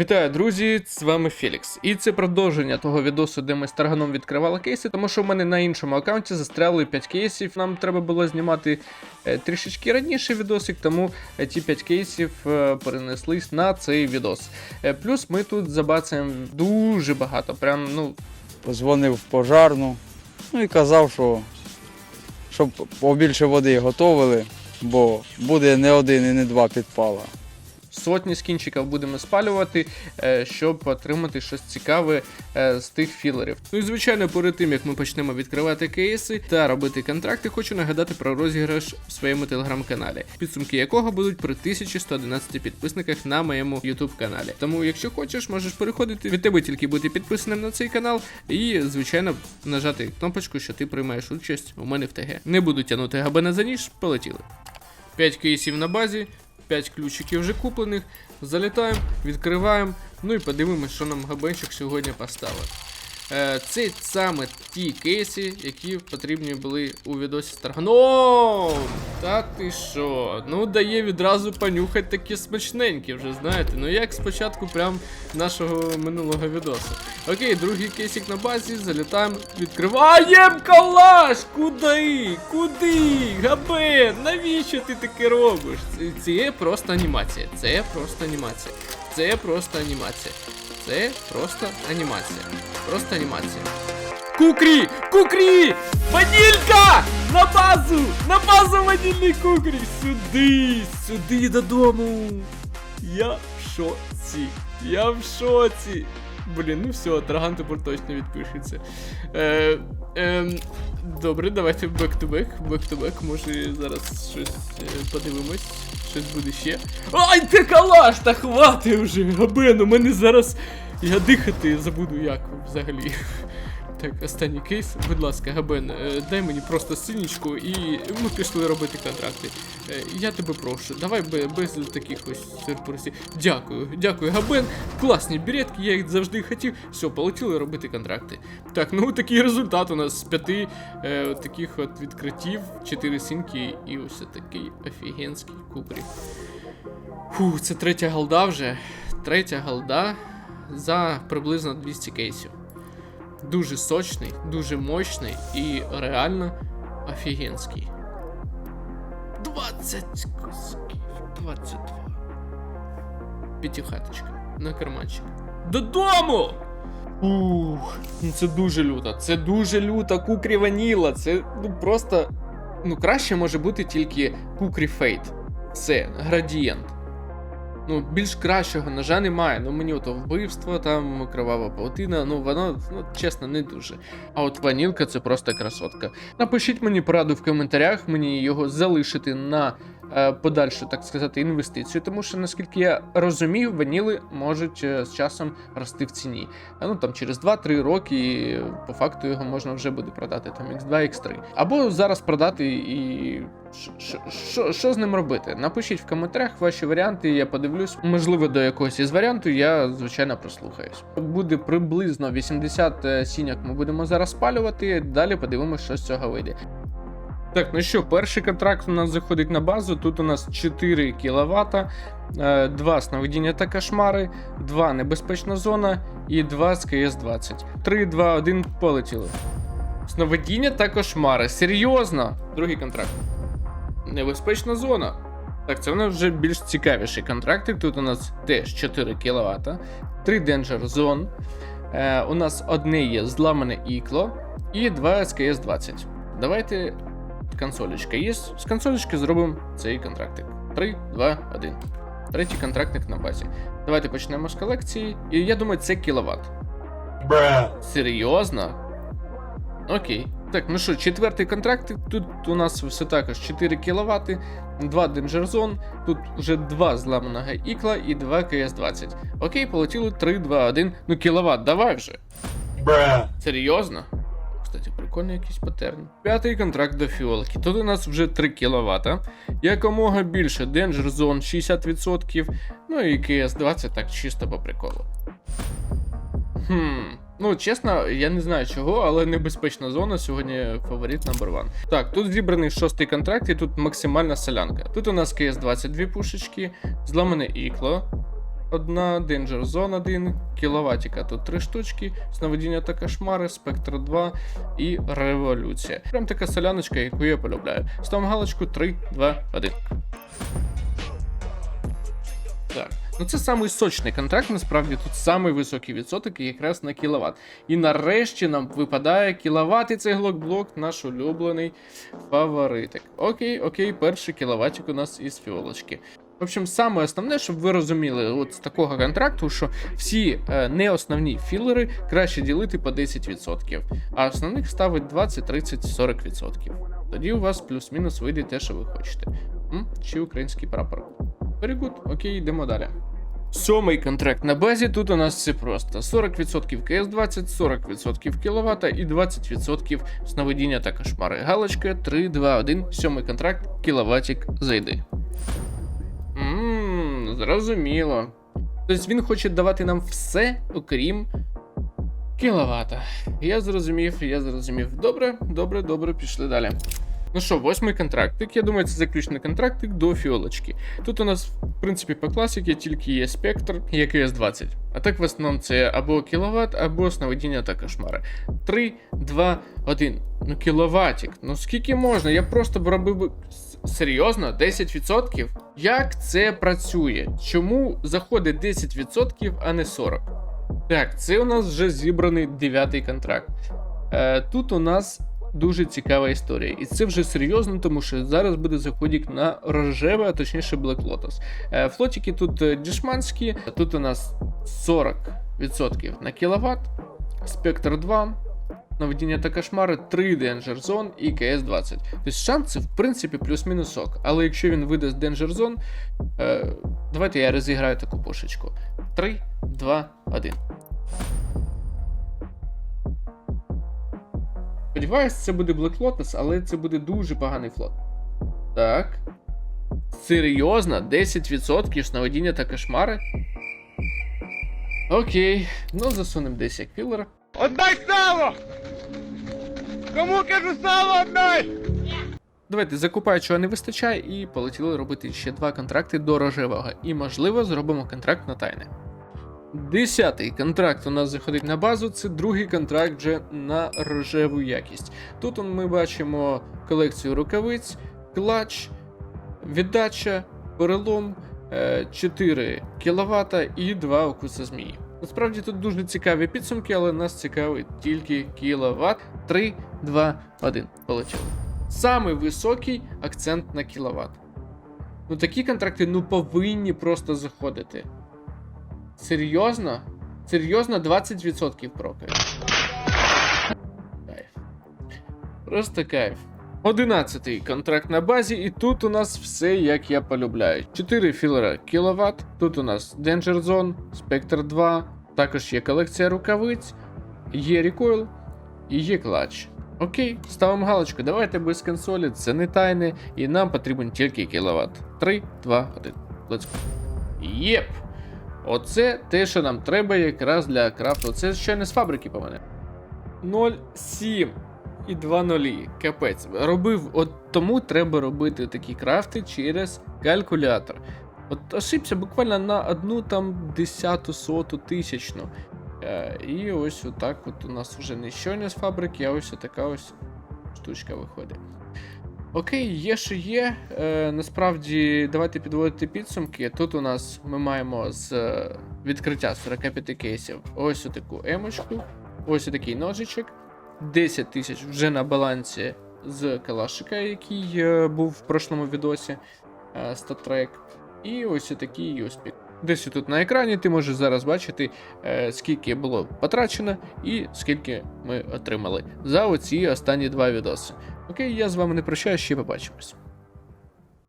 Вітаю, друзі! З вами Фелікс. І це продовження того відосу, де ми з Тарганом відкривали кейси, тому що в мене на іншому аккаунті застряли 5 кейсів. Нам треба було знімати е, трішечки раніше відосик, тому е, ті 5 кейсів е, перенеслись на цей відос. Плюс ми тут забацаємо дуже багато. Прям, ну, Позвонив в пожарну, ну і казав, що щоб побільше води готовили, бо буде не один і не два підпала. Сотні скінчиків будемо спалювати, е, щоб отримати щось цікаве е, з тих філерів. Ну і звичайно, перед тим як ми почнемо відкривати кейси та робити контракти, хочу нагадати про розіграш в своєму телеграм-каналі, підсумки якого будуть при 1111 підписниках на моєму YouTube каналі. Тому, якщо хочеш, можеш переходити від тебе тільки бути підписаним на цей канал, і звичайно нажати кнопочку, що ти приймаєш участь у мене в ТГ. Не буду тягнути габена за ніж, полетіли. 5 кейсів на базі, 5 ключиків вже куплених. Залітаємо, відкриваємо, ну і подивимось, що нам габенчик сьогодні поставив. Е, Це саме ті кейси, які потрібні були у відосі з Тарганом. Та ти що? Ну дає відразу понюхати такі смачненькі вже, знаєте. Ну як спочатку прям нашого минулого відосу. Окей, другий кейсик на базі, залітаємо, відкриваємо калаш! Куди? Куди? Габен, навіщо ти таке робиш? Це просто анімація. Це просто анімація. Це просто анімація. Це просто анімація. Просто анімація. Кукрі! Кукрі! Ванілька! На базу! На базу ванільний кукрі! Сюди! Сюди додому! Я в шоці! Я в шоці! Блін, ну все, Траган тепер точно відпишеться. Е, е, добре, давайте back to back, back to back. Може зараз щось е, подивимось. Щось буде ще. Ай, ти калаш! Та хвати вже! Габен, у мене зараз. Я дихати забуду як взагалі. Так, останній кейс, будь ласка, Габен, е, дай мені просто синічку і ми пішли робити контракти. Е, Я тебе прошу, давай без таких ось сюрпризів. Дякую, дякую, Габен. Класні біретки, я їх завжди хотів. Все, полетіли робити контракти. Так, ну такий результат у нас з п'яти е, таких от відкриттів, чотири синьки і ось такий офігенський купрі. Фу, це третя голда вже. Третя голда за приблизно 200 кейсів. Дуже сочний, дуже мощний і реально офігенський. 20 кусків, 22. П'ятихаточка на карманчик. Додому! Ух, ну це дуже люто. Це дуже люто. Кукрі Ваніла. Це ну просто. Ну, краще може бути тільки Кукрі Фейт. Все, градієнт. Ну, більш кращого ножа немає. Ну мені ото вбивство, там кровава паутина, ну воно, ну чесно, не дуже. А от ванілка це просто красотка. Напишіть мені пораду в коментарях, мені його залишити на подальшу, так сказати, інвестицію, тому що, наскільки я розумів, ваніли можуть е, з часом рости в ціні. Ну там через 2-3 роки по факту його можна вже буде продати там X2, X3. Або зараз продати і. Що- що- з ним робити? Напишіть в коментарях ваші варіанти, я подивлюсь. Можливо, до якогось із варіантів я, звичайно, прослухаюсь. Буде приблизно 80 е, сіняк ми будемо зараз спалювати. Далі подивимося, що з цього вийде. Так, ну що, перший контракт у нас заходить на базу. Тут у нас 4 кВт, 2 сновидіння та кошмари, 2 небезпечна зона і 2 з КС-20. 3, 2, 1, полетіли. Сновидіння та кошмари. Серйозно? Другий контракт. Небезпечна зона. Так, це у нас вже більш цікавіші контракти. Тут у нас теж 4 кВт, 3 Danger Zone. Е, у нас одне є зламане ікло і 2 СКС 20. Давайте консолечка є. З консолечки зробимо цей контрактик. 3, 2, 1. Третій контрактник на базі. Давайте почнемо з колекції. І я думаю, це кіловат. Серйозно? Окей. Так, ну що, четвертий контракт. Тут у нас все також 4 кВт, 2 Danger Zone, тут вже 2 зламаного ікла і 2 КС-20. Окей, полетіло 3, 2, 1. Ну кіловат, давай вже. Серйозно? Прикольний якийсь паттерн. П'ятий контракт до фіолки. Тут у нас вже 3 кВт. Якомога більше Danger Zone 60%. Ну і КС-20 так чисто по приколу. Хм. Ну, чесно, я не знаю чого, але небезпечна зона сьогодні фаворит номер one. Так, тут зібраний шостий контракт, і тут максимальна солянка. Тут у нас КС 22 пушечки, зламане ікло. Одна, Danger Zone 1, кіловатіка тут три штучки, сновидіння та кошмари, Спектр 2 і Революція. Прям така соляночка, яку я полюбляю. Ставимо галочку 3, 2, 1. Так. Ну це самий сочний контракт, насправді тут самий високий відсоток якраз на кіловат. І нарешті нам випадає кіловат, і цей глокблок наш улюблений фаворитик. Окей, окей, перший кіловатик у нас із фіолочки. В общем, саме основне, щоб ви розуміли, от з такого контракту, що всі е, не основні філери краще ділити по 10%, а основних ставить 20, 30, 40%. Тоді у вас плюс-мінус вийде те, що ви хочете. М? Чи український прапор. Good, окей, йдемо далі. Сьомий контракт на базі. Тут у нас все просто: 40% КС-20, 40% кВт і 20% сновидіння та кошмари. Галочка 3, 2, 1. Сьомий контракт, кіловатик зайди. Зрозуміло. Тобто він хоче давати нам все, окрім кіловата. Я зрозумів, я зрозумів. Добре, добре, добре, пішли далі. Ну що, восьмий контрактик. Я думаю, це заключний контрактик до фіолочки. Тут у нас, в принципі, по класіки тільки є спектр і КС 20. А так в основному це або кіловат, або сновидіння та кошмари. 3, 2, 1. Ну кіловатик. Ну скільки можна? Я просто б робив Серйозно? 10%? Як це працює? Чому заходить 10%, а не 40%? Так, це у нас вже зібраний дев'ятий контракт. Е, тут у нас дуже цікава історія. І це вже серйозно, тому що зараз буде заходік на рожеве, а точніше Black Lotus. Е, флотики тут е, дішманські, тут у нас 40% на кіловат, спектр 2. Наведення та кошмари 3 Danger Zone і КС 20. Тобто шанси, в принципі, плюс-мінус ок. Але якщо він видасть Danger Zone, е, давайте я розіграю таку пошечку. 3, 2, 1. Сподіваюсь, це буде Black Lotus, але це буде дуже поганий флот. Так. Серйозно, 10% сновидіння та кошмари. Окей, ну засунемо десь як філер. Отдай сало! Кому кажу сало отдай! Давайте закупаю, чого не вистачає, і полетіли робити ще два контракти до рожевого. І, можливо, зробимо контракт на тайне. Десятий контракт у нас заходить на базу, це другий контракт вже на рожеву якість. Тут ми бачимо колекцію рукавиць, клач, віддача, перелом, е, 4 кВт і 2 укуси змії. Насправді тут дуже цікаві підсумки, але нас цікавить тільки кіловат. 3, 2, 1. Полетіли. Самий високий акцент на кіловат. Ну такі контракти ну повинні просто заходити. Серйозно? Серйозно 20% прокають. Кайф. Просто кайф. Одинадцятий контракт на базі, і тут у нас все як я полюбляю. 4 філера кіловат. Тут у нас Danger Zone, Spectre 2, також є колекція рукавиць, є Recoil і є клач. Окей, ставимо галочку. Давайте без консолі, це не тайне, і нам потрібен тільки кіловат. 3, 2, 1. Let's go. Єп! Оце те, що нам треба якраз для крафту. Це ще не з фабрики по мене. 0,7 і 2 нулі. Капець. Робив, от тому треба робити такі крафти через калькулятор. От ошибся буквально на одну там десяту, соту, тисячну. Е, і ось отак от у нас вже не щойно з фабрики, а ось така ось штучка виходить. Окей, є що є. Е, насправді, давайте підводити підсумки. Тут у нас ми маємо з е, відкриття 45 кейсів ось таку емочку, ось такий ножичок, 10 тисяч вже на балансі з калашика, який е, був в прошлому відосі е, StatTrack, і ось такий USP. Десь тут на екрані ти можеш зараз бачити, е, скільки було потрачено і скільки ми отримали за оці останні два відоси. Окей, я з вами не прощаюсь, ще побачимось.